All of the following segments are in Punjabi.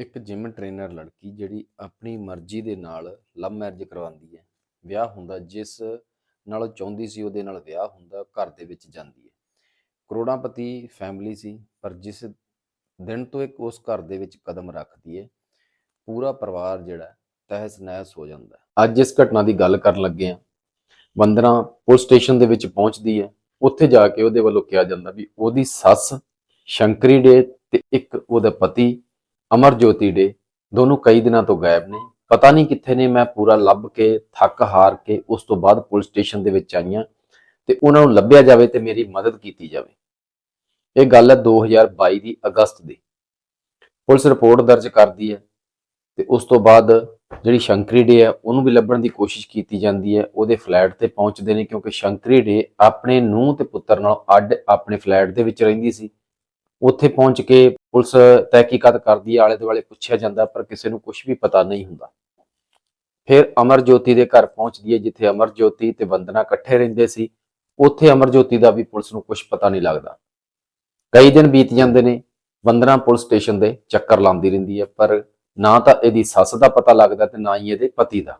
ਇੱਕ ਜਿਮ ਟ੍ਰੇਨਰ ਲੜਕੀ ਜਿਹੜੀ ਆਪਣੀ ਮਰਜ਼ੀ ਦੇ ਨਾਲ ਲਵ ਮੈਰਿਜ ਕਰਵਾਉਂਦੀ ਹੈ। ਵਿਆਹ ਹੁੰਦਾ ਜਿਸ ਨਾਲ ਉਹ ਚਾਹੁੰਦੀ ਸੀ, ਉਹਦੇ ਨਾਲ ਵਿਆਹ ਹੁੰਦਾ, ਘਰ ਦੇ ਵਿੱਚ ਜਾਂਦੀ ਹੈ। ਕਰੋੜਾਂਪਤੀ ਫੈਮਿਲੀ ਸੀ, ਪਰ ਜਿਸ ਦਿਨ ਤੋਂ ਇੱਕ ਉਸ ਘਰ ਦੇ ਵਿੱਚ ਕਦਮ ਰੱਖਦੀ ਹੈ, ਪੂਰਾ ਪਰਿਵਾਰ ਜਿਹੜਾ ਤਹਿਸ ਨਹਿਸ ਹੋ ਜਾਂਦਾ ਅੱਜ ਇਸ ਘਟਨਾ ਦੀ ਗੱਲ ਕਰਨ ਲੱਗੇ ਹਾਂ। ਵੰਦਨਾ ਪੁਲਿਸ ਸਟੇਸ਼ਨ ਦੇ ਵਿੱਚ ਪਹੁੰਚਦੀ ਹੈ। ਉੱਥੇ ਜਾ ਕੇ ਉਹਦੇ ਵੱਲੋਂ ਕਿਹਾ ਜਾਂਦਾ ਵੀ ਉਹਦੀ ਸੱਸ ਸ਼ੰਕਰੀ ਡੇ ਤੇ ਇੱਕ ਉਹਦਾ ਪਤੀ ਅਮਰ ਜੋਤੀ ਡੇ। ਦੋਨੋਂ ਕਈ ਦਿਨਾਂ ਤੋਂ ਗਾਇਬ ਨੇ। ਪਤਾ ਨਹੀਂ ਕਿੱਥੇ ਨੇ। ਮੈਂ ਪੂਰਾ ਲੱਭ ਕੇ, ਥੱਕ ਹਾਰ ਕੇ, ਉਸ ਤੋਂ ਬਾਅਦ ਪੁਲਿਸ ਸਟੇਸ਼ਨ ਦੇ ਵਿੱਚ ਆਈਆਂ ਤੇ ਉਹਨਾਂ ਨੂੰ ਲੱਭਿਆ ਜਾਵੇ ਤੇ ਮੇਰੀ ਮਦਦ ਕੀਤੀ ਜਾਵੇ। ਇਹ ਗੱਲ ਹੈ 2022 ਦੀ ਅਗਸਤ ਦੀ। ਪੁਲਿਸ ਰਿਪੋਰਟ ਦਰਜ ਕਰਦੀ ਹੈ ਤੇ ਉਸ ਤੋਂ ਬਾਅਦ ਜਿਹੜੀ ਸ਼ੰਕਰੀ ਡੇ ਹੈ, ਉਹਨੂੰ ਵੀ ਲੱਭਣ ਦੀ ਕੋਸ਼ਿਸ਼ ਕੀਤੀ ਜਾਂਦੀ ਹੈ। ਉਹਦੇ ਫਲੈਟ ਤੇ ਪਹੁੰਚਦੇ ਨੇ ਕਿਉਂਕਿ ਸ਼ੰਕਰੀ ਡੇ ਆਪਣੇ ਨੂੰਹ ਤੇ ਪੁੱਤਰ ਨਾਲ ਅੱਡ ਆਪਣੇ ਫਲੈਟ ਦੇ ਵਿੱਚ ਰਹਿੰਦੀ ਸੀ। ਉੱਥੇ ਪਹੁੰਚ ਕੇ ਪੁਲਿਸ ਤਹਿਕੀਕਾਤ ਕਰਦੀ ਹੈ ਆਲੇ ਦੁਆਲੇ ਪੁੱਛਿਆ ਜਾਂਦਾ, ਪਰ ਕਿਸੇ ਨੂੰ ਕੁਝ ਵੀ ਪਤਾ ਨਹੀਂ ਹੁੰਦਾ। ਫਿਰ ਅਮਰਜੋਤੀ ਦੇ ਘਰ ਪਹੁੰਚਦੀ ਹੈ, ਜਿੱਥੇ ਅਮਰਜੋਤੀ ਤੇ ਵੰਦਨਾ ਇਕੱਠੇ ਰਹਿੰਦੇ ਸੀ। ਉੱਥੇ ਅਮਰਜੋਤੀ ਦਾ ਵੀ ਪੁਲਿਸ ਨੂੰ ਕੁਝ ਪਤਾ ਨਹੀਂ ਲੱਗਦਾ। ਕਈ ਦਿਨ ਬੀਤ ਜਾਂਦੇ ਨੇ, ਵੰਦਨਾ ਪੁਲਿਸ ਸਟੇਸ਼ਨ ਦੇ ਚੱਕਰ ਲਾਉਂਦੀ ਰਹਿੰਦੀ ਹੈ, ਪਰ ਨਾ ਤਾਂ ਇਹਦੀ ਸੱਸ ਦਾ ਪਤਾ ਲੱਗਦਾ ਤੇ ਨਾ ਹੀ ਇਹਦੇ ਪਤੀ ਦਾ।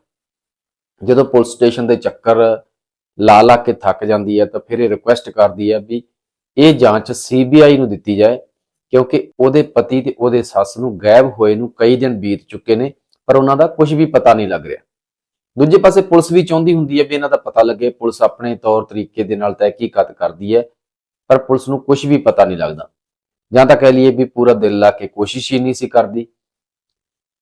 ਜਦੋਂ ਪੁਲਿਸ ਸਟੇਸ਼ਨ ਦੇ ਚੱਕਰ ਲਾ ਲਾ ਕੇ ਥੱਕ ਜਾਂਦੀ ਹੈ, ਤਾਂ ਫਿਰ ਇਹ ਰਿਕੁਐਸਟ ਕਰਦੀ ਹੈ ਵੀ ਇਹ ਜਾਂਚ ਸੀਬੀਆਈ ਨੂੰ ਦਿੱਤੀ ਜਾਏ, ਕਿਉਂਕਿ ਉਹਦੇ ਪਤੀ ਤੇ ਉਹਦੇ ਸੱਸ ਨੂੰ ਗਾਇਬ ਹੋਏ ਨੂੰ ਕਈ ਦਿਨ ਬੀਤ ਚੁੱਕੇ ਨੇ, ਪਰ ਉਹਨਾਂ ਦਾ ਕੁਝ ਵੀ ਪਤਾ ਨਹੀਂ ਲੱਗ ਰਿਹਾ। ਦੂਜੇ ਪਾਸੇ ਪੁਲਿਸ ਵੀ ਚਾਹੁੰਦੀ ਹੁੰਦੀ ਹੈ ਵੀ ਇਹਨਾਂ ਦਾ ਪਤਾ ਲੱਗੇ, ਪੁਲਿਸ ਆਪਣੇ ਤੌਰ ਤਰੀਕੇ ਦੇ ਨਾਲ ਤਹਿਕੀਕਾਤ ਕਰਦੀ ਹੈ, ਪਰ ਪੁਲਿਸ ਨੂੰ ਕੁਝ ਵੀ ਪਤਾ ਨਹੀਂ ਲੱਗਦਾ। ਜਾਂ ਤਾਂ ਕਹਿ ਲਈਏ ਵੀ ਪੂਰਾ ਦਿਲ ਲਾ ਕੇ ਕੋਸ਼ਿਸ਼ ਹੀ ਨਹੀਂ ਸੀ ਕਰਦੀ,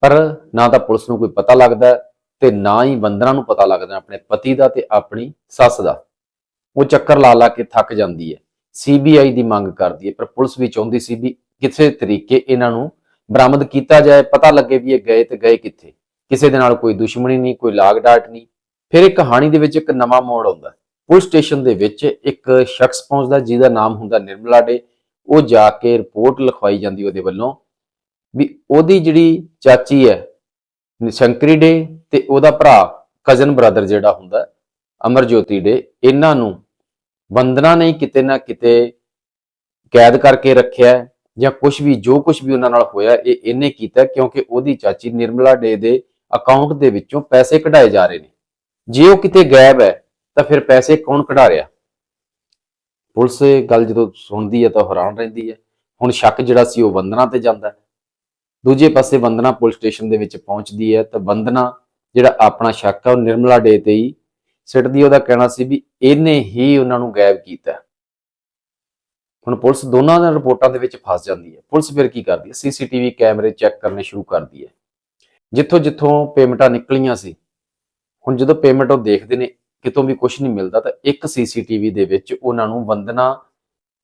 ਪਰ ਨਾ ਤਾਂ ਪੁਲਿਸ ਨੂੰ ਕੋਈ ਪਤਾ ਲੱਗਦਾ ਤੇ ਨਾ ਹੀ ਬੰਦਨਾ ਨੂੰ ਪਤਾ ਲੱਗਦਾ, ਆਪਣੇ ਪਤੀ ਦਾ ਤੇ ਆਪਣੀ ਸੱਸ ਦਾ। ਉਹ ਚੱਕਰ ਲਾ ਲਾ ਕੇ ਥੱਕ ਜਾਂਦੀ ਹੈ। ਸੀਬੀਆਈ ਦੀ ਮੰਗ ਕਰਦੀ ਹੈ, ਪਰ ਪੁਲਿਸ ਵੀ ਚਾਹੁੰਦੀ ਸੀ ਵੀ ਕਿਸੇ ਤਰੀਕੇ ਇਹਨਾਂ ਨੂੰ ਬਰਾਮਦ ਕੀਤਾ ਜਾਏ, ਪਤਾ ਲੱਗੇ ਵੀ ਇਹ ਗਏ ਤੇ ਗਏ ਕਿੱਥੇ। ਕਿਸੇ ਦੇ ਨਾਲ ਕੋਈ ਦੁਸ਼ਮਣੀ ਨਹੀਂ, ਕੋਈ ਲਾਗ ਡਾਟ ਨਹੀਂ। ਫਿਰ ਇਹ ਕਹਾਣੀ ਦੇ ਵਿੱਚ ਇੱਕ ਨਵਾਂ ਮੋੜ ਆਉਂਦਾ ਪੁਲਿਸ ਸਟੇਸ਼ਨ ਦੇ ਵਿੱਚ ਇੱਕ ਸ਼ਖਸ ਪਹੁੰਚਦਾ, ਜਿਹਦਾ ਨਾਮ ਹੁੰਦਾ ਨਿਰਮਲਾ ਡੇ। ਉਹ ਜਾ ਕੇ ਰਿਪੋਰਟ ਲਿਖਵਾਈ ਜਾਂਦੀ ਉਹਦੇ ਵੱਲੋਂ ਵੀ ਉਹਦੀ ਜਿਹੜੀ ਚਾਚੀ ਹੈ, ਸ਼ੰਕਰੀ ਡੇ ਤੇ ਉਹਦਾ ਭਰਾ ਕਜ਼ਨ ਬ੍ਰਦਰ ਜਿਹੜਾ ਹੁੰਦਾ, ਅਮਰਜੋਤੀ ਡੇ, ਇਹਨਾਂ ਨੂੰ ਵੰਦਨਾ ਨੇ ਕਿਤੇ ਨਾ ਕਿਤੇ ਕੈਦ ਕਰਕੇ ਰੱਖਿਆ ਜਾਂ ਕੁਝ ਵੀ, ਜੋ ਕੁਝ ਵੀ ਉਹਨਾਂ ਨਾਲ ਹੋਇਆ, ਇਹ ਇਹਨੇ ਕੀਤਾ ਕਿਉਂਕਿ ਉਹਦੀ ਚਾਚੀ ਨਿਰਮਲਾ ਡੇ ਦੇ ਅਕਾਊਂਟ ਦੇ ਵਿੱਚੋਂ ਪੈਸੇ ਕਢਾਏ ਜਾ ਰਹੇ ਨੇ। ਜੇ ਉਹ ਕਿਤੇ ਗਾਇਬ ਹੈ, ਤਾਂ ਫਿਰ ਪੈਸੇ ਕੌਣ ਕਢਾ ਰਿਹਾ? ਪੁਲਿਸ ਗੱਲ ਜਦੋਂ ਸੁਣਦੀ ਹੈ ਤਾਂ ਹੈਰਾਨ ਰਹਿੰਦੀ ਹੈ। ਹੁਣ ਸ਼ੱਕ ਜਿਹੜਾ ਸੀ ਉਹ ਵੰਦਨਾ ਤੇ ਜਾਂਦਾ ਦੂਜੇ ਪਾਸੇ ਵੰਦਨਾ ਪੁਲਿਸ ਸਟੇਸ਼ਨ ਦੇ ਵਿੱਚ ਪਹੁੰਚਦੀ ਹੈ ਤਾਂ ਵੰਦਨਾ ਜਿਹੜਾ ਆਪਣਾ ਸ਼ੱਕ ਹੈ ਉਹ ਨਿਰਮਲਾ ਡੇ ਤੇ ਹੀ ਸਿੱਟਦੀ ਉਹਦਾ ਕਹਿਣਾ ਸੀ ਵੀ ਇਹਨੇ ਹੀ ਉਹਨਾਂ ਨੂੰ ਗਾਇਬ ਕੀਤਾ। ਹੈ। ਹੁਣ ਪੁਲਿਸ ਦੋਨਾਂ ਦੇ ਰਿਪੋਰਟਾਂ ਦੇ ਵਿੱਚ ਫਸ ਜਾਂਦੀ ਹੈ। ਪੁਲਿਸ ਫਿਰ ਕੀ ਕਰਦੀ ਹੈ? ਸੀਸੀਟੀਵੀ ਕੈਮਰੇ ਚੈੱਕ ਕਰਨੇ ਸ਼ੁਰੂ ਕਰਦੀ ਹੈ। ਜਿੱਥੋਂ ਜਿੱਥੋਂ ਪੇਮੈਂਟਾਂ ਨਿਕਲੀਆਂ ਸੀ, ਹੁਣ ਜਦੋਂ ਪੇਮੈਂਟ ਉਹ ਦੇਖਦੇ ਨੇ, ਕਿਤੋਂ ਵੀ ਕੁਝ ਨਹੀਂ ਮਿਲਦਾ, ਤਾਂ ਇੱਕ ਸੀਸੀਟੀਵੀ ਦੇ ਵਿੱਚ ਉਹਨਾਂ ਨੂੰ ਵੰਦਨਾ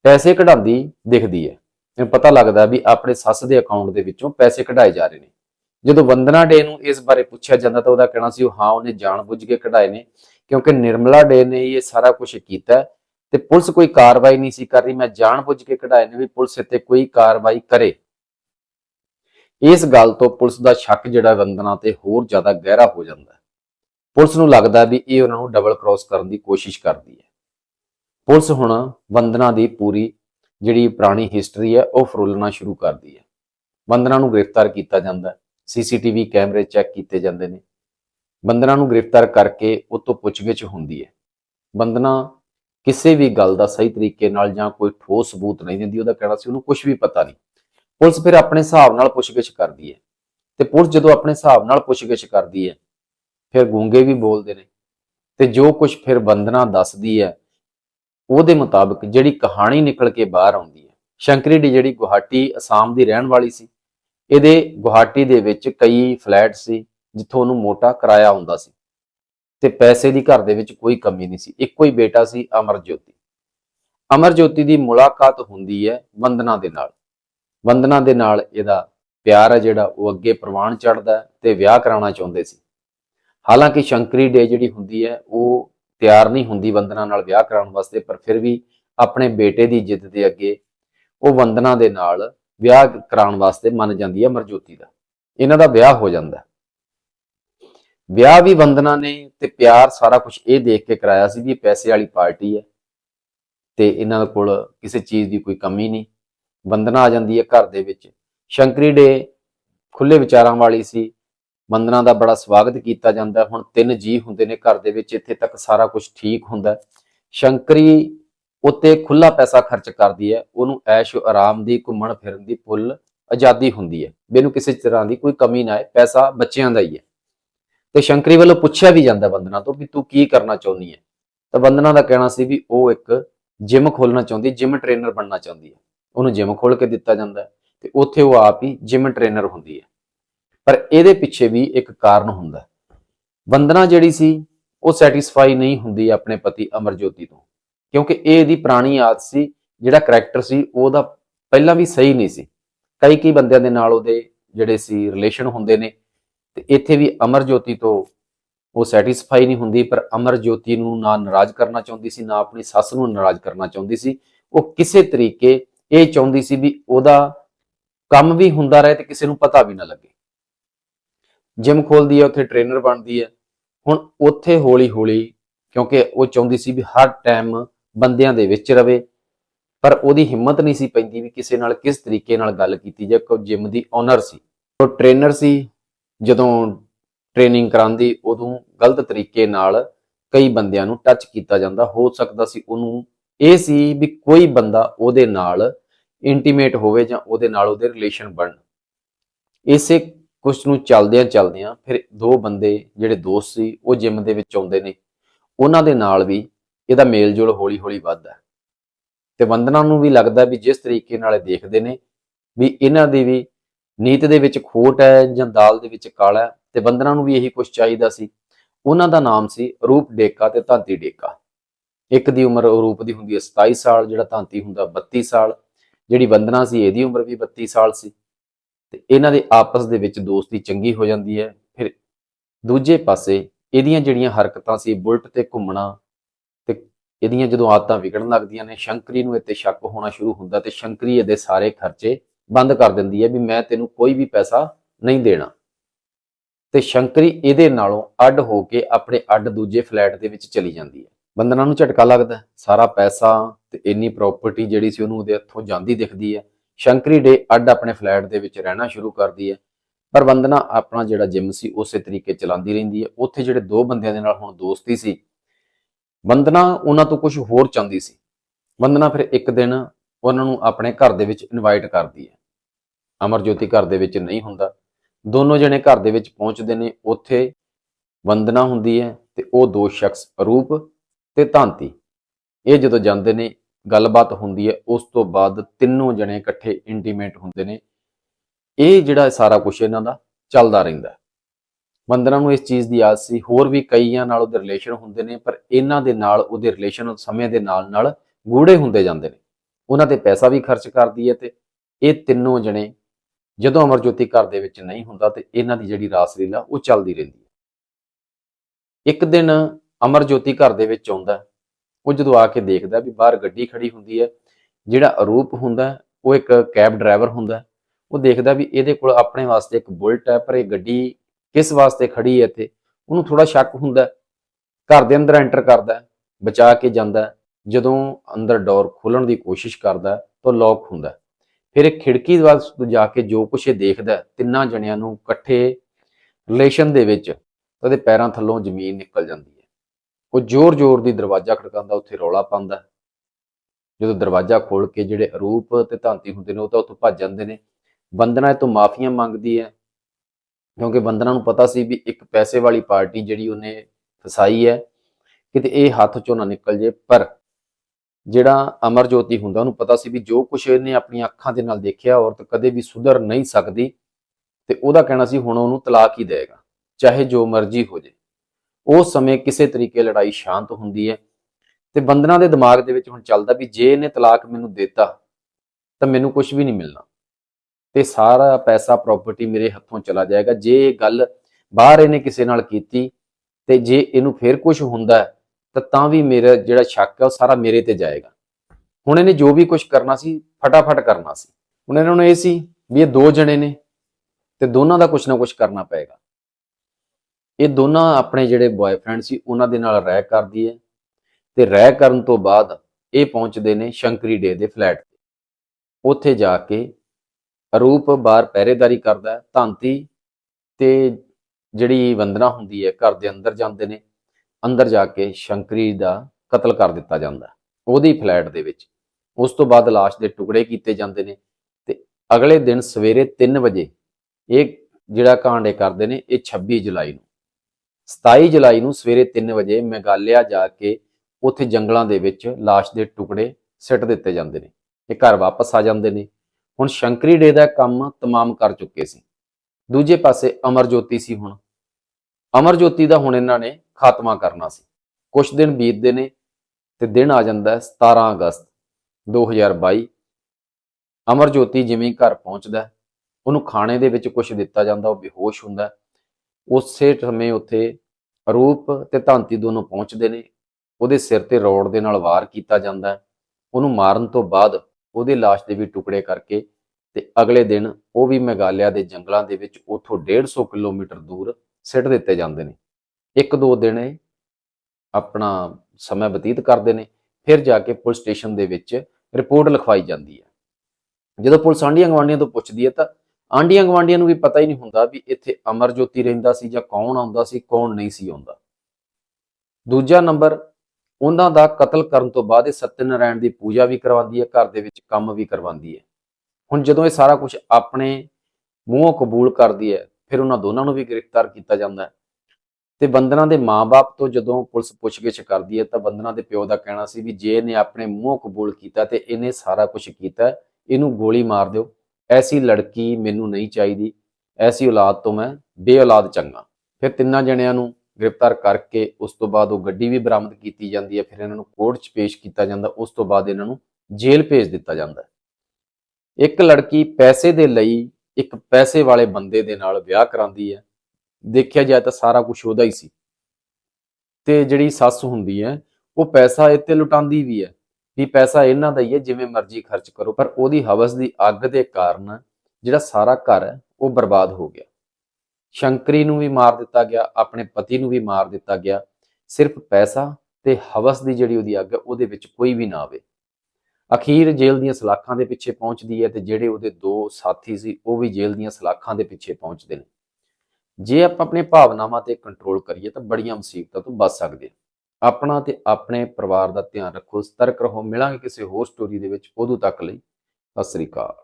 ਪੈਸੇ ਕਢਾਉਂਦੀ ਦਿਖਦੀ ਹੈ। ਇਹਨੂੰ ਪਤਾ ਲੱਗਦਾ ਵੀ ਆਪਣੇ ਸੱਸ ਦੇ ਅਕਾਊਂਟ ਦੇ ਵਿੱਚੋਂ ਪੈਸੇ ਕਢਾਏ ਜਾ ਰਹੇ ਨੇ। ਜਦੋਂ ਵੰਦਨਾ ਡੇ ਨੂੰ ਇਸ ਬਾਰੇ ਪੁੱਛਿਆ ਜਾਂਦਾ ਤਾਂ ਉਹਦਾ ਕਹਿਣਾ ਸੀ, ਉਹ ਹਾਂ, ਉਹਨੇ ਜਾਣਬੁੱਝ ਕੇ ਕਢਾਏ ਨੇ। ਕਿਉਂਕਿ ਨਿਰਮਲਾ ਡੇ ਨੇ ਇਹ ਸਾਰਾ ਕੁਝ ਕੀਤਾ ਤੇ ਪੁਲਿਸ ਕੋਈ ਕਾਰਵਾਈ ਨਹੀਂ ਸੀ ਕਰ ਰਹੀ। ਮੈਂ ਜਾਣਬੁੱਝ ਕੇ ਕਢਾਏ ਨੇ ਵੀ ਪੁਲਿਸ ਇੱਥੇ ਕੋਈ ਕਾਰਵਾਈ ਕਰੇ। ਇਸ ਗੱਲ ਤੋਂ ਪੁਲਿਸ ਦਾ ਸ਼ੱਕ ਜਿਹੜਾ ਵੰਦਨਾ ਤੇ ਹੋਰ ਜ਼ਿਆਦਾ ਗਹਿਰਾ ਹੋ ਜਾਂਦਾ ਪੁਲਿਸ ਨੂੰ ਲੱਗਦਾ ਵੀ ਇਹ ਉਹਨਾਂ ਨੂੰ ਡਬਲ ਕ੍ਰਾਸ ਕਰਨ ਦੀ ਕੋਸ਼ਿਸ਼ ਕਰਦੀ ਹੈ। ਪੁਲਿਸ ਹੁਣ ਵੰਦਨਾ ਦੀ ਪੂਰੀ ਜਿਹੜੀ ਪੁਰਾਣੀ ਹਿਸਟਰੀ ਹੈ, ਉਹ ਫਰੋਲਣਾ ਸ਼ੁਰੂ ਕਰਦੀ ਹੈ। ਵੰਦਨਾ ਨੂੰ ਗ੍ਰਿਫਤਾਰ ਕੀਤਾ ਜਾਂਦਾ ਹੈ। ਸੀਸੀਟੀਵੀ ਕੈਮਰੇ ਚੈੱਕ ਕੀਤੇ ਜਾਂਦੇ ਨੇ। ਬੰਦਨਾ ਨੂੰ ਗ੍ਰਿਫਤਾਰ ਕਰਕੇ ਉਹ ਤੋਂ ਪੁੱਛਗਿੱਛ ਹੁੰਦੀ ਹੈ। ਬੰਦਨਾ ਕਿਸੇ ਵੀ ਗੱਲ ਦਾ ਸਹੀ ਤਰੀਕੇ ਨਾਲ ਜਾਂ ਕੋਈ ਠੋਸ ਸਬੂਤ ਨਹੀਂ ਦਿੰਦੀ, ਉਹਦਾ ਕਹਿਣਾ ਸੀ, ਉਹਨੂੰ ਕੁਝ ਵੀ ਪਤਾ ਨਹੀਂ। ਪੁਲਿਸ ਫਿਰ ਆਪਣੇ ਹਿਸਾਬ ਨਾਲ ਪੁੱਛਗਿੱਛ ਕਰਦੀ ਹੈ ਤੇ ਪੁਲਿਸ ਜਦੋਂ ਆਪਣੇ ਹਿਸਾਬ ਨਾਲ ਪੁੱਛਗਿੱਛ ਕਰਦੀ ਹੈ, ਫਿਰ ਗੂੰਗੇ ਵੀ ਬੋਲਦੇ ਨੇ ਤੇ ਜੋ ਕੁਝ ਫਿਰ ਬੰਦਨਾ ਦੱਸਦੀ ਹੈ, ਉਹਦੇ ਮੁਤਾਬਕ ਜਿਹੜੀ ਕਹਾਣੀ ਨਿਕਲ ਕੇ ਬਾਹਰ ਆਉਂਦੀ ਹੈ। ਸ਼ੰਕਰੀ ਡੀ ਜਿਹੜੀ ਗੁਹਾਟੀ ਅਸਾਮ ਦੀ ਰਹਿਣ ਵਾਲੀ ਸੀ, ਇਹਦੇ ਗੁਹਾਟੀ ਦੇ ਵਿੱਚ ਕਈ ਫਲੈਟ ਸੀ ਜਿੱਥੋਂ ਉਹਨੂੰ ਮੋਟਾ ਕਿਰਾਇਆ ਹੁੰਦਾ ਸੀ। ਤੇ ਪੈਸੇ ਦੀ ਘਰ ਦੇ ਵਿੱਚ ਕੋਈ ਕਮੀ ਨਹੀਂ ਸੀ। ਇੱਕੋ ਹੀ ਬੇਟਾ ਸੀ ਅਮਰਜੋਤੀ ਅਮਰਜੋਤੀ ਦੀ ਮੁਲਾਕਾਤ ਹੁੰਦੀ ਹੈ ਵੰਦਨਾ ਦੇ ਨਾਲ। ਵੰਦਨਾ ਦੇ ਨਾਲ ਇਹਦਾ ਪਿਆਰ ਹੈ ਜਿਹੜਾ ਉਹ ਅੱਗੇ ਪ੍ਰਵਾਨ ਚੜਦਾ ਤੇ ਵਿਆਹ ਕਰਾਉਣਾ ਚਾਹੁੰਦੇ ਸੀ। ਹਾਲਾਂਕਿ ਸ਼ੰਕਰੀ ਡੇ ਜਿਹੜੀ ਹੁੰਦੀ ਹੈ, ਉਹ ਤਿਆਰ ਨਹੀਂ ਹੁੰਦੀ ਵੰਦਨਾ ਨਾਲ ਵਿਆਹ ਕਰਾਉਣ ਵਾਸਤੇ, ਪਰ ਫਿਰ ਵੀ ਆਪਣੇ ਬੇਟੇ ਦੀ ਜਿੱਦ ਦੇ ਅੱਗੇ ਉਹ ਵੰਦਨਾ ਦੇ ਨਾਲ ਵਿਆਹ ਕਰਾਉਣ ਵਾਸਤੇ ਮੰਨ ਜਾਂਦੀ ਹੈ ਅਮਰਜੋਤੀ ਦਾ। ਇਹਨਾਂ ਦਾ ਵਿਆਹ ਹੋ ਜਾਂਦਾ ਵਿਆਹ ਵੀ ਵੰਦਨਾ ਨੇ ਤੇ ਪਿਆਰ ਸਾਰਾ ਕੁਝ ਇਹ ਦੇਖ ਕੇ ਕਰਾਇਆ ਸੀ ਵੀ ਇਹ ਪੈਸੇ ਵਾਲੀ ਪਾਰਟੀ ਹੈ ਤੇ ਇਹਨਾਂ ਕੋਲ ਕਿਸੇ ਚੀਜ਼ ਦੀ ਕੋਈ ਕਮੀ ਨਹੀਂ। ਵੰਦਨਾ ਆ ਜਾਂਦੀ ਹੈ ਘਰ ਦੇ ਵਿੱਚ। ਸ਼ੰਕਰੀ ਡੇ ਖੁੱਲੇ ਵਿਚਾਰਾਂ ਵਾਲੀ ਸੀ। ਬੰਦਨਾ ਦਾ ਬੜਾ ਸਵਾਗਤ ਕੀਤਾ ਜਾਂਦਾ। ਹੁਣ ਤਿੰਨ ਜੀ ਹੁੰਦੇ ਨੇ ਘਰ ਦੇ ਵਿੱਚ, ਇੱਥੇ ਤੱਕ ਸਾਰਾ ਕੁਝ ਠੀਕ ਹੁੰਦਾ। ਸ਼ੰਕਰੀ ਉੱਤੇ ਖੁੱਲਾ ਪੈਸਾ ਖਰਚ ਕਰਦੀ ਹੈ। ਉਹਨੂੰ ਐਸ਼, ਆਰਾਮ ਦੀ, ਘੁੰਮਣ ਫਿਰਨ ਦੀ ਫੁੱਲ ਆਜ਼ਾਦੀ ਹੁੰਦੀ ਹੈ। ਮੈਨੂੰ ਕਿਸੇ ਤਰ੍ਹਾਂ ਦੀ ਕੋਈ ਕਮੀ ਨਾ ਹੈ ਪੈਸਾ ਬੱਚਿਆਂ ਦਾ ਹੀ ਹੈ। ਤੇ ਸ਼ੰਕਰੀ ਵੱਲੋਂ ਪੁੱਛਿਆ ਵੀ ਜਾਂਦਾ ਬੰਦਨਾ ਤੋਂ ਵੀ ਤੂੰ ਕੀ ਕਰਨਾ ਚਾਹੁੰਦੀ ਹੈ? ਤਾਂ ਬੰਦਨਾ ਦਾ ਕਹਿਣਾ ਸੀ ਵੀ ਉਹ ਇੱਕ ਜਿਮ ਖੋਲਣਾ ਚਾਹੁੰਦੀ ਜਿਮ ਟ੍ਰੇਨਰ ਬਣਨਾ ਚਾਹੁੰਦੀ ਹੈ। ਉਹਨੂੰ ਜਿਮ ਖੋਲ ਕੇ ਦਿੱਤਾ ਜਾਂਦਾ ਹੈ ਤੇ ਉੱਥੇ ਉਹ ਆਪ ਹੀ ਜਿਮ ਟ੍ਰੇਨਰ ਹੁੰਦੀ ਹੈ। ਪਰ ਇਹਦੇ ਪਿੱਛੇ ਵੀ ਇੱਕ ਕਾਰਨ ਹੁੰਦਾ ਹੈ। ਜਿਹੜੀ ਸੀ, ਉਹ ਸੈਟੀਸਫਾਈ ਨਹੀਂ ਹੁੰਦੀ ਆਪਣੇ ਪਤੀ ਅਮਰਜੋਤੀ ਤੋਂ। ਕਿਉਂਕਿ ਇਹ ਇਹਦੀ ਪੁਰਾਣੀ ਆਦਤ ਸੀ, ਜਿਹੜਾ ਕੈਰੈਕਟਰ ਸੀ, ਉਹਦਾ ਪਹਿਲਾਂ ਵੀ ਸਹੀ ਨਹੀਂ ਸੀ। ਕਈ ਕਈ ਬੰਦਿਆਂ ਦੇ ਨਾਲ ਉਹਦੇ ਜਿਹੜੇ ਸੀ ਰਿਲੇਸ਼ਨ ਹੁੰਦੇ ਨੇ ਤੇ ਇੱਥੇ ਵੀ ਅਮਰਜੋਤੀ ਤੋਂ ਉਹ ਸੈਟੀਸਫਾਈ ਨਹੀਂ ਹੁੰਦੀ, ਪਰ ਅਮਰਜੋਤੀ ਨੂੰ ਨਾ ਨਾਰਾਜ਼ ਕਰਨਾ ਚਾਹੁੰਦੀ ਸੀ, ਨਾ ਆਪਣੀ ਸੱਸ ਨੂੰ ਨਾਰਾਜ਼ ਕਰਨਾ ਚਾਹੁੰਦੀ ਸੀ। ਉਹ ਕਿਸੇ ਤਰੀਕੇ ਇਹ ਚਾਹੁੰਦੀ ਸੀ ਵੀ ਉਹਦਾ ਕੰਮ ਵੀ ਹੁੰਦਾ ਰਹੇ ਤੇ ਕਿਸੇ ਨੂੰ ਪਤਾ ਵੀ ਨਾ ਲੱਗੇ। ਜਿਮ ਖੋਲਦੀ ਹੈ, ਉੱਥੇ ਟ੍ਰੇਨਰ ਬਣਦੀ ਹੈ। ਹੁਣ ਉੱਥੇ ਹੌਲੀ ਹੌਲੀ ਕਿਉਂਕਿ ਉਹ ਚਾਹੁੰਦੀ ਸੀ ਵੀ ਹਰ ਟਾਈਮ ਬੰਦਿਆਂ ਦੇ ਵਿੱਚ ਰਵੇ, ਪਰ ਉਹਦੀ ਹਿੰਮਤ ਨਹੀਂ ਸੀ ਪੈਂਦੀ ਵੀ ਕਿਸੇ ਨਾਲ ਕਿਸ ਤਰੀਕੇ ਨਾਲ ਗੱਲ ਕੀਤੀ ਜਾਏ ਕਿਉਂ ਜਿਮ ਦੀ ਓਨਰ ਸੀ। ਉਹ ਟ੍ਰੇਨਰ ਸੀ ਜਦੋਂ ਟ੍ਰੇਨਿੰਗ ਕਰਾਉਂਦੀ ਉਦੋਂ ਗਲਤ ਤਰੀਕੇ ਨਾਲ ਕਈ ਬੰਦਿਆਂ ਨੂੰ ਟੱਚ ਕੀਤਾ ਜਾਂਦਾ, ਹੋ ਸਕਦਾ ਸੀ ਉਹਨੂੰ ਇਹ ਸੀ ਵੀ ਕੋਈ ਬੰਦਾ ਉਹਦੇ ਨਾਲ ਇੰਟੀਮੇਟ ਹੋਵੇ ਜਾਂ ਉਹਦੇ ਨਾਲ ਉਹਦੇ ਰਿਲੇਸ਼ਨ ਬਣਨ ਇਸੇ ਕੁਝ ਨੂੰ ਚੱਲਦਿਆਂ ਚੱਲਦਿਆਂ ਫਿਰ ਦੋ ਬੰਦੇ ਜਿਹੜੇ ਦੋਸਤ ਸੀ, ਉਹ ਜਿਮ ਦੇ ਵਿੱਚ ਆਉਂਦੇ ਨੇ ਉਹਨਾਂ ਦੇ ਨਾਲ ਵੀ ਇਹਦਾ ਮੇਲਜੋਲ ਹੌਲੀ-ਹੌਲੀ ਵੱਧਦਾ ਹੈ। ਤੇ ਵੰਦਨਾ ਨੂੰ ਵੀ ਲੱਗਦਾ ਵੀ ਜਿਸ ਤਰੀਕੇ ਨਾਲ ਇਹ ਦੇਖਦੇ ਨੇ, ਵੀ ਇਹਨਾਂ ਦੀ ਵੀ ਨੀਤ ਦੇ ਵਿੱਚ ਖੋਟ ਹੈ ਜਾਂ ਦਾਲ ਦੇ ਵਿੱਚ ਕਾਲਾ ਹੈ ਤੇ ਵੰਦਨਾ ਨੂੰ ਵੀ ਇਹੀ ਕੁਝ ਚਾਹੀਦਾ ਸੀ। ਉਹਨਾਂ ਦਾ ਨਾਮ ਸੀ ਰੂਪ ਡੇਕਾ ਤੇ ਧਾਂਤੀ ਡੇਕਾ। ਇੱਕ ਦੀ ਉਮਰ ਰੂਪ ਦੀ ਹੁੰਦੀ ਹੈ 27 ਸਾਲ, ਜਿਹੜਾ ਧਾਂਤੀ ਹੁੰਦਾ 32 ਸਾਲ। ਜਿਹੜੀ ਬੰਦਨਾ ਸੀ ਇਹਦੀ ਉਮਰ ਵੀ 32 ਸਾਲ ਸੀ। ਤੇ ਇਹਨਾਂ ਦੇ ਆਪਸ ਦੇ ਵਿੱਚ ਦੋਸਤੀ ਚੰਗੀ ਹੋ ਜਾਂਦੀ ਹੈ। ਫਿਰ ਦੂਜੇ ਪਾਸੇ ਇਹਦੀਆਂ ਜਿਹੜੀਆਂ ਹਰਕਤਾਂ ਸੀ, ਬੁਲਟ ਤੇ ਘੁੰਮਣਾ ਤੇ ਇਹਦੀਆਂ ਜਦੋਂ ਆਦਤਾਂ ਵਿਗੜਨ ਲੱਗਦੀਆਂ ਨੇ, ਸ਼ੰਕਰੀ ਨੂੰ ਇੱਥੇ ਸ਼ੱਕ ਹੋਣਾ ਸ਼ੁਰੂ ਹੁੰਦਾ ਤੇ ਸ਼ੰਕਰੀ ਇਹਦੇ ਸਾਰੇ ਖਰਚੇ ਬੰਦ ਕਰ ਦਿੰਦੀ ਹੈ ਵੀ ਮੈਂ ਤੈਨੂੰ ਕੋਈ ਵੀ ਪੈਸਾ ਨਹੀਂ ਦੇਣਾ। ਤੇ ਸ਼ੰਕਰੀ ਇਹਦੇ ਨਾਲੋਂ ਅੱਡ ਹੋ ਕੇ ਆਪਣੇ ਅੱਡ ਦੂਜੇ ਫਲੈਟ ਦੇ ਵਿੱਚ ਚਲੀ ਜਾਂਦੀ ਹੈ। ਬੰਦਨਾ ਨੂੰ ਝਟਕਾ ਲੱਗਦਾ ਸਾਰਾ ਪੈਸਾ ਤੇ ਇੰਨੀ ਪ੍ਰਾਪਰਟੀ ਜਿਹੜੀ ਸੀ ਉਹਨੂੰ ਉਹਦੇ ਹੱਥੋਂ ਜਾਂਦੀ ਦਿਖਦੀ ਹੈ। ਸ਼ੰਕਰੀ ਡੇ ਅੱਡ ਆਪਣੇ ਫਲੈਟ ਦੇ ਵਿੱਚ ਰਹਿਣਾ ਸ਼ੁਰੂ ਕਰਦੀ ਹੈ। ਪਰ ਵੰਦਨਾ ਆਪਣਾ ਜਿਹੜਾ ਜਿਮ ਸੀ, ਉਸੇ ਤਰੀਕੇ ਚਲਾਉਂਦੀ ਰਹਿੰਦੀ ਹੈ। ਉੱਥੇ ਜਿਹੜੇ ਦੋ ਬੰਦਿਆਂ ਦੇ ਨਾਲ ਹੁਣ ਦੋਸਤੀ ਸੀ। ਵੰਦਨਾ ਉਹਨਾਂ ਤੋਂ ਕੁਝ ਹੋਰ ਚਾਹੁੰਦੀ ਸੀ। ਵੰਦਨਾ ਫਿਰ ਇੱਕ ਦਿਨ ਉਹਨਾਂ ਨੂੰ ਆਪਣੇ ਘਰ ਦੇ ਵਿੱਚ ਇਨਵਾਈਟ ਕਰਦੀ ਹੈ। ਅਮਰਜੋਤੀ ਘਰ ਦੇ ਵਿੱਚ ਨਹੀਂ ਹੁੰਦਾ। ਦੋਨੋਂ ਜਣੇ ਘਰ ਦੇ ਵਿੱਚ ਪਹੁੰਚਦੇ ਨੇ। ਉੱਥੇ ਵੰਦਨਾ ਹੁੰਦੀ ਹੈ ਤੇ ਉਹ ਦੋ ਸ਼ਖਸ ਰੂਪ ਤੇ ਧਾਂਤੀ। ਇਹ ਜਦੋਂ ਜਾਂਦੇ ਨੇ, ਗੱਲਬਾਤ ਹੁੰਦੀ ਹੈ, ਉਸ ਤੋਂ ਬਾਅਦ ਤਿੰਨੋਂ ਜਣੇ ਇਕੱਠੇ ਇੰਟੀਮੇਟ ਹੁੰਦੇ ਨੇ। ਇਹ ਜਿਹੜਾ ਸਾਰਾ ਕੁਝ ਇਹਨਾਂ ਦਾ ਚੱਲਦਾ ਰਹਿੰਦਾ ਹੈ। ਵੰਦਨਾ ਨੂੰ ਇਸ ਚੀਜ਼ ਦੀ ਆਸ ਸੀ। ਹੋਰ ਵੀ ਕਈਆਂ ਨਾਲ ਉਹਦੇ ਰਿਲੇਸ਼ਨ ਹੁੰਦੇ ਨੇ, ਪਰ ਇਹਨਾਂ ਦੇ ਨਾਲ, ਉਹਦੇ ਰਿਲੇਸ਼ਨ ਸਮੇਂ ਦੇ ਨਾਲ ਨਾਲ ਗੂੜੇ ਹੁੰਦੇ ਜਾਂਦੇ ਨੇ। ਉਹਨਾਂ ਤੇ ਪੈਸਾ ਵੀ ਖਰਚ ਕਰਦੀ ਹੈ ਤੇ ਇਹ ਤਿੰਨੋਂ ਜਣੇ ਜਦੋਂ ਅਮਰਜੋਤੀ ਘਰ ਦੇ ਵਿੱਚ ਨਹੀਂ ਹੁੰਦਾ ਤੇ ਇਹਨਾਂ ਦੀ ਜਿਹੜੀ ਰਾਸ ਲੀਲਾ ਉਹ ਚੱਲਦੀ ਰਹਿੰਦੀ ਹੈ ਇੱਕ ਦਿਨ ਅਮਰਜੋਤੀ ਘਰ ਦੇ ਵਿੱਚ ਆਉਂਦਾ, ਉਹ ਜਦੋਂ ਆ ਕੇ ਦੇਖਦਾ ਵੀ ਬਾਹਰ ਗੱਡੀ ਖੜੀ ਹੁੰਦੀ ਹੈ ਜਿਹੜਾ ਅਰੂਪ ਹੁੰਦਾ, ਉਹ ਇੱਕ ਕੈਬ ਡਰਾਈਵਰ ਹੁੰਦਾ, ਉਹ ਦੇਖਦਾ ਵੀ ਇਹਦੇ ਕੋਲ ਆਪਣੇ ਵਾਸਤੇ ਇੱਕ ਬੁਲਟ ਹੈ, ਪਰ ਇਹ ਗੱਡੀ ਕਿਸ ਵਾਸਤੇ ਖੜੀ ਹੈ ਇੱਥੇ? ਉਹਨੂੰ ਥੋੜਾ ਸ਼ੱਕ ਹੁੰਦਾ, ਘਰ ਦੇ ਅੰਦਰ ਐਂਟਰ ਕਰਦਾ, ਬਚਾ ਕੇ ਜਾਂਦਾ ਜਦੋਂ ਅੰਦਰ ਡੋਰ ਖੋਲਣ ਦੀ ਕੋਸ਼ਿਸ਼ ਕਰਦਾ ਹੈ, ਤਾਂ ਲੋਕ ਹੁੰਦਾ ਫਿਰ ਇਹ ਖਿੜਕੀ ਵੱਲ ਜਾ ਕੇ ਜੋ ਕੁਛ ਇਹ ਦੇਖਦਾ ਤਿੰਨਾਂ ਜਣਿਆਂ ਨੂੰ ਇਕੱਠੇ ਰਿਲੇਸ਼ਨ ਦੇ ਵਿੱਚ ਉਹਦੇ ਪੈਰਾਂ ਥੱਲੋਂ ਜ਼ਮੀਨ ਨਿਕਲ ਜਾਂਦੀ ਹੈ। ਉਹ ਜ਼ੋਰ-ਜ਼ੋਰ ਦੀ ਦਰਵਾਜ਼ਾ ਖੜਕਾਉਂਦਾ ਉੱਥੇ ਰੌਲਾ ਪਾਉਂਦਾ ਜਦੋਂ ਦਰਵਾਜ਼ਾ ਖੋਲ ਕੇ ਜਿਹੜੇ ਅਰੂਪ ਤੇ ਧਾਂਤੀ ਹੁੰਦੇ ਨੇ ਉਹ ਤਾਂ ਉੱਥੋਂ ਭੱਜ ਜਾਂਦੇ ਨੇ। ਵੰਦਨਾ ਇਹ ਤੋਂ ਮਾਫੀਆਂ ਮੰਗਦੀ ਹੈ ਕਿਉਂਕਿ ਵੰਦਨਾ ਨੂੰ ਪਤਾ ਸੀ ਵੀ ਇੱਕ ਪੈਸੇ ਵਾਲੀ ਪਾਰਟੀ ਜਿਹੜੀ ਉਹਨੇ ਫਸਾਈ ਹੈ ਕਿਤੇ ਇਹ ਹੱਥ ਚੋਂ ਨਾ ਨਿਕਲ ਜੇ ਪਰ ਜਿਹੜਾ ਅਮਰ ਜੋਤੀ ਹੁੰਦਾ, ਉਹਨੂੰ ਪਤਾ ਸੀ ਵੀ ਜੋ ਕੁਛ ਇਹਨੇ ਆਪਣੀਆਂ ਅੱਖਾਂ ਦੇ ਨਾਲ ਦੇਖਿਆ, ਔਰਤ ਕਦੇ ਵੀ ਸੁਧਰ ਨਹੀਂ ਸਕਦੀ ਤੇ ਉਹਦਾ ਕਹਿਣਾ ਸੀ, ਹੁਣ ਉਹਨੂੰ ਤਲਾਕ ਹੀ ਦੇਗਾ, ਚਾਹੇ ਜੋ ਮਰਜ਼ੀ ਹੋ ਜੇ। ਉਸ ਸਮੇਂ ਕਿਸੇ ਤਰੀਕੇ ਲੜਾਈ ਸ਼ਾਂਤ ਹੁੰਦੀ ਹੈ ਤੇ ਬੰਦਨਾ ਦੇ ਦਿਮਾਗ ਦੇ ਵਿੱਚ ਹੁਣ ਚੱਲਦਾ ਵੀ ਜੇ ਇਹਨੇ ਤਲਾਕ ਮੈਨੂੰ ਦਿੱਤਾ, ਤਾਂ ਮੈਨੂੰ ਕੁਝ ਵੀ ਨਹੀਂ ਮਿਲਣਾ। ਤੇ ਸਾਰਾ ਪੈਸਾ ਪ੍ਰਾਪਰਟੀ ਮੇਰੇ ਹੱਥੋਂ ਚਲਾ ਜਾਏਗਾ। ਜੇ ਇਹ ਗੱਲ ਬਾਹਰ ਇਹਨੇ ਕਿਸੇ ਨਾਲ ਕੀਤੀ ਤੇ ਜੇ ਇਹਨੂੰ ਫੇਰ ਕੁਝ ਹੁੰਦਾ ਤਾਂ ਤਾਂ ਵੀ ਮੇਰਾ ਜਿਹੜਾ ਸ਼ੱਕ ਹੈ ਉਹ ਸਾਰਾ ਮੇਰੇ ਤੇ ਜਾਏਗਾ। ਹੁਣ ਇਹਨੇ ਜੋ ਵੀ ਕੁਝ ਕਰਨਾ ਸੀ, ਫਟਾਫਟ ਕਰਨਾ ਸੀ। ਹੁਣ ਇਹਨਾਂ ਨੂੰ ਇਹ ਸੀ ਵੀ ਇਹ ਦੋ ਜਣੇ ਨੇ ਤੇ ਦੋਨਾਂ ਦਾ ਕੁਝ ਨਾ ਕੁਝ ਕਰਨਾ ਪਏਗਾ। ਇਹ ਦੋਨਾਂ ਆਪਣੇ ਜਿਹੜੇ ਬॉयਫ੍ਰੈਂਡ ਸੀ, ਉਹਨਾਂ ਦੇ ਨਾਲ ਰਹਿ ਕਰਦੀ ਹੈ ਤੇ ਰਹਿ ਕਰਨ ਤੋਂ ਬਾਅਦ ਇਹ ਪਹੁੰਚਦੇ ਨੇ ਸ਼ੰਕਰੀ ਡੇ ਦੇ ਫਲੈਟ ਤੇ। ਉੱਥੇ ਜਾ ਕੇ ਅਰੂਪ ਬਾਹਰ ਪਹਿਰੇਦਾਰੀ ਕਰਦਾ ਹੈ, ਧਾਂਤੀ ਤੇ ਜਿਹੜੀ ਵੰਦਨਾ ਹੁੰਦੀ ਹੈ, ਘਰ ਦੇ ਅੰਦਰ ਜਾਂਦੇ ਨੇ। ਅੰਦਰ ਜਾ ਕੇ ਸ਼ੰਕਰੀ ਦਾ ਕਤਲ ਕਰ ਦਿੱਤਾ ਜਾਂਦਾ ਉਹਦੀ ਫਲੈਟ ਦੇ ਵਿੱਚ। ਉਸ ਤੋਂ ਬਾਅਦ ਲਾਸ਼ ਦੇ ਟੁਕੜੇ ਕੀਤੇ ਜਾਂਦੇ ਨੇ ਤੇ ਅਗਲੇ ਦਿਨ ਸਵੇਰੇ 3 ਵਜੇ ਇਹ ਜਿਹੜਾ ਕਾਂਡ ਇਹ ਕਰਦੇ ਨੇ, ਇਹ 26 ਜੁਲਾਈ ਨੂੰ। 27 ਜੁਲਾਈ ਨੂੰ ਸਵੇਰੇ 3 ਵਜੇ ਮੇਘਾਲਿਆ ਜਾ ਕੇ ਉੱਥੇ ਜੰਗਲਾਂ ਦੇ ਵਿੱਚ ਲਾਸ਼ ਦੇ ਟੁਕੜੇ ਸਿੱਟ ਦਿੱਤੇ ਜਾਂਦੇ ਨੇ। ਇਹ ਘਰ ਵਾਪਸ ਆ ਜਾਂਦੇ ਨੇ। ਹੁਣ ਸ਼ੰਕਰੀ ਡੇ ਦਾ ਕੰਮ ਤਮਾਮ ਕਰ ਚੁੱਕੇ ਸੀ। ਦੂਜੇ ਪਾਸੇ ਅਮਰਜੋਤੀ ਸੀ ਹੁਣ। ਅਮਰਜੋਤੀ ਦਾ ਹੁਣ ਇਹਨਾਂ ਨੇ ਖਾਤਮਾ ਕਰਨਾ ਸੀ। ਕੁਝ ਦਿਨ ਬੀਤਦੇ ਨੇ ਤੇ ਦਿਨ ਆ ਜਾਂਦਾ ਹੈ 17 ਅਗਸਤ 2022 ਅਮਰ ਜੋਤੀ ਜਿਵੇਂ ਘਰ ਪਹੁੰਚਦਾ ਉਹਨੂੰ ਖਾਣੇ ਦੇ ਵਿੱਚ ਕੁਝ ਦਿੱਤਾ ਜਾਂਦਾ, ਉਹ ਬੇਹੋਸ਼ ਹੁੰਦਾ ਉਸੇ ਸਮੇਂ ਉੱਥੇ ਰੂਪ ਤੇ ਧੰਤੀ ਦੋਨੋਂ ਪਹੁੰਚਦੇ ਨੇ। ਉਹਦੇ ਸਿਰ ਤੇ ਰੋਡ ਦੇ ਨਾਲ ਵਾਰ ਕੀਤਾ ਜਾਂਦਾ ਉਹਨੂੰ ਮਾਰਨ ਤੋਂ ਬਾਅਦ ਉਹਦੇ ਲਾਸ਼ ਦੇ ਵੀ ਟੁਕੜੇ ਕਰਕੇ ਤੇ ਅਗਲੇ ਦਿਨ ਉਹ ਵੀ ਮੇਘਾਲਿਆ ਦੇ ਜੰਗਲਾਂ ਦੇ ਵਿੱਚ ਉੱਥੋਂ 150 ਕਿਲੋਮੀਟਰ ਦੂਰ ਸਿੱਟ ਦਿੱਤੇ ਜਾਂਦੇ ਨੇ। ਇੱਕ ਦੋ ਦਿਨ ਆਪਣਾ ਸਮਾਂ ਬਤੀਤ ਕਰਦੇ ਨੇ, ਫਿਰ ਜਾ ਕੇ ਪੁਲਿਸ ਸਟੇਸ਼ਨ ਦੇ ਵਿੱਚ ਰਿਪੋਰਟ ਲਿਖਵਾਈ ਜਾਂਦੀ ਹੈ। ਜਦੋਂ ਪੁਲਿਸ ਆਂਡੀਆਂ ਗਵਾਂਡੀਆਂ ਤੋਂ ਪੁੱਛਦੀ ਹੈ ਤਾਂ ਆਂਡੀਆਂ ਗਵਾਂਡੀਆਂ ਨੂੰ ਵੀ ਪਤਾ ਹੀ ਨਹੀਂ ਹੁੰਦਾ ਵੀ ਇੱਥੇ ਅਮਰ ਜੋਤੀ ਰਹਿੰਦਾ ਸੀ ਜਾਂ ਕੌਣ ਆਉਂਦਾ ਸੀ, ਕੌਣ ਨਹੀਂ ਸੀ ਆਉਂਦਾ। ਦੂਜਾ ਨੰਬਰ, ਉਹਨਾਂ ਦਾ ਕਤਲ ਕਰਨ ਤੋਂ ਬਾਅਦ ਇਹ ਸਤਿਨਾਰਾਇਣ ਦੀ ਪੂਜਾ ਵੀ ਕਰਵਾਉਂਦੀ ਹੈ, ਘਰ ਦੇ ਵਿੱਚ ਕੰਮ ਵੀ ਕਰਵਾਉਂਦੀ ਹੈ। ਹੁਣ ਜਦੋਂ ਇਹ ਸਾਰਾ ਕੁਝ ਆਪਣੇ ਮੂੰਹੋਂ ਕਬੂਲ ਕਰਦੀ ਹੈ, ਫਿਰ ਉਹਨਾਂ ਦੋਨਾਂ ਨੂੰ ਵੀ ਗ੍ਰਿਫਤਾਰ ਕੀਤਾ ਜਾਂਦਾ ਹੈ। ਤੇ ਬੰਦਨਾ ਦੇ ਮਾਪੇ ਤੋਂ ਜਦੋਂ ਪੁਲਿਸ ਪੁੱਛਗਿੱਛ ਕਰਦੀ ਹੈ ਤਾਂ ਬੰਦਨਾ ਦੇ ਪਿਓ ਦਾ ਕਹਿਣਾ ਸੀ ਵੀ ਜੇ ਇਹਨੇ ਆਪਣੇ ਮੂੰਹ ਕਬੂਲ ਕੀਤਾ ਤੇ ਇਹਨੇ ਸਾਰਾ ਕੁਝ ਕੀਤਾ, ਇਹਨੂੰ ਗੋਲੀ ਮਾਰ ਦਿਓ। ਐਸੀ ਲੜਕੀ ਮੈਨੂੰ ਨਹੀਂ ਚਾਹੀਦੀ। ਐਸੀ ਔਲਾਦ ਤੋਂ ਮੈਂ ਬੇਔਲਾਦ ਚੰਗਾ। ਫਿਰ ਤਿੰਨਾਂ ਜਣਿਆਂ ਨੂੰ ਗ੍ਰਿਫਤਾਰ ਕਰਕੇ ਉਸ ਤੋਂ ਬਾਅਦ ਉਹ ਗੱਡੀ ਵੀ ਬਰਾਮਦ ਕੀਤੀ ਜਾਂਦੀ ਹੈ, ਫਿਰ ਇਹਨਾਂ ਨੂੰ ਕੋਰਟ 'ਚ ਪੇਸ਼ ਕੀਤਾ ਜਾਂਦਾ, ਉਸ ਤੋਂ ਬਾਅਦ ਇਹਨਾਂ ਨੂੰ ਜੇਲ੍ਹ ਭੇਜ ਦਿੱਤਾ ਜਾਂਦਾ ਇੱਕ ਲੜਕੀ ਪੈਸੇ ਦੇ ਲਈ ਇੱਕ ਪੈਸੇ ਵਾਲੇ ਬੰਦੇ ਦੇ ਨਾਲ ਵਿਆਹ ਕਰਾਉਂਦੀ ਹੈ। ਦੇਖਿਆ ਜਾਏ ਤਾਂ ਸਾਰਾ ਕੁਝ ਉਹਦਾ ਹੀ ਸੀ। ਤੇ ਜਿਹੜੀ ਸੱਸ ਹੁੰਦੀ ਹੈ, ਉਹ ਪੈਸਾ ਇੱਥੇ ਲੁਟਾਉਂਦੀ ਵੀ ਹੈ ਵੀ ਪੈਸਾ ਇਹਨਾਂ ਦਾ ਹੀ ਹੈ, ਜਿਵੇਂ ਮਰਜ਼ੀ ਖਰਚ ਕਰੋ, ਪਰ ਉਹਦੀ ਹਵਸ ਦੀ ਅੱਗ ਦੇ ਕਾਰਨ ਜਿਹੜਾ ਸਾਰਾ ਘਰ ਹੈ, ਉਹ ਬਰਬਾਦ ਹੋ ਗਿਆ। ਸ਼ੰਕਰੀ ਨੂੰ ਵੀ ਮਾਰ ਦਿੱਤਾ ਗਿਆ, ਆਪਣੇ ਪਤੀ ਨੂੰ ਵੀ ਮਾਰ ਦਿੱਤਾ ਗਿਆ। ਸਿਰਫ ਪੈਸਾ ਤੇ ਹਵਸ ਦੀ ਜਿਹੜੀ ਉਹਦੀ ਅੱਗ ਹੈ, ਉਹਦੇ ਵਿੱਚ ਕੋਈ ਵੀ ਨਾ ਆਵੇ। ਅਖੀਰ ਜੇਲ੍ਹ ਦੀਆਂ ਸਲਾਖਾਂ ਦੇ ਪਿੱਛੇ ਪਹੁੰਚਦੀ ਹੈ ਤੇ ਜਿਹੜੇ ਉਹਦੇ ਦੋ ਸਾਥੀ ਸੀ, ਉਹ ਵੀ ਜੇਲ੍ਹ ਦੀਆਂ ਸਲਾਖਾਂ ਦੇ ਪਿੱਛੇ ਪਹੁੰਚਦੇ ਨੇ। ਜੇ ਆਪਾਂ ਆਪਣੇ ਭਾਵਨਾਵਾਂ ਤੇ ਕੰਟਰੋਲ ਕਰੀਏ ਤਾਂ ਬੜੀਆਂ ਮੁਸੀਬਤਾਂ ਤੋਂ ਬਚ ਸਕਦੇ ਹਾਂ। ਆਪਣਾ ਤੇ ਆਪਣੇ ਪਰਿਵਾਰ ਦਾ ਧਿਆਨ ਰੱਖੋ, ਸਤਰਕ ਰਹੋ, ਮਿਲਾਂਗੇ ਕਿਸੇ ਹੋਰ ਸਟੋਰੀ ਦੇ ਵਿੱਚ। ਉਦੋਂ ਤੱਕ ਲਈ ਸਤਿ ਸ੍ਰੀ ਅਕਾਲ।